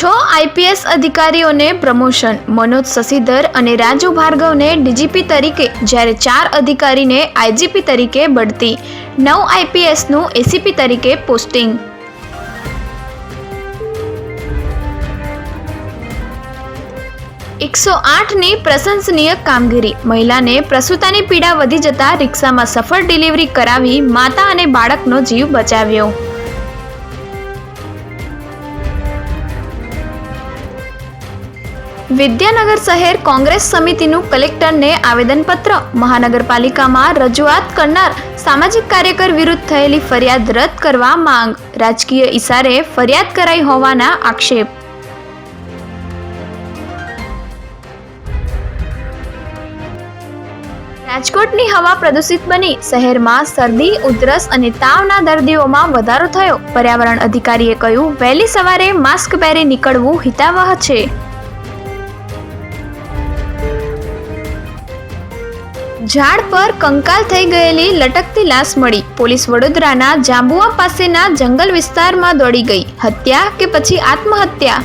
IPS અધિકારીઓને promotion, Manoj શશિધર અને Raju ભાર્ગવને DGP તરીકે, જ્યારે ચાર અધિકારીને આઈજીપી તરીકે બઢતી. નવ આઈપીએસનું એસીપી તરીકે પોસ્ટિંગ. એકસો આઠની પ્રશંસનીય કામગીરી. મહિલાને પ્રસૂતાની પીડા વધી જતા રિક્ષામાં સફળ ડિલિવરી કરાવી માતા અને બાળકનો જીવ બચાવ્યો. વિદ્યાનગર શહેર કોંગ્રેસ સમિતિનું કલેક્ટરને આવેદનપત્ર. મહાનગરપાલિકામાં રજૂઆત કરનાર સામાજિક કાર્યકર વિરુદ્ધ થયેલી ફરિયાદ રદ કરવા માંગ. રાજકીય ઇશારે ફરિયાદ કરાઈ હોવાના આક્ષેપ. રાજકોટની હવા પ્રદૂષિત બની. શહેરમાં શરદી, ઉધરસ અને તાવના દર્દીઓમાં વધારો થયો. પર્યાવરણ અધિકારીએ કહ્યું, વહેલી સવારે માસ્ક પહેરી નીકળવું હિતાવહ છે. ઝાડ પર કંકાલ થઈ ગયેલી લટકતી લાશ મળી. પોલીસ વડોદરાના જાંબુઆ પાસેના જંગલ વિસ્તારમાં દોડી ગઈ. હત્યા કે પછી આત્મહત્યા?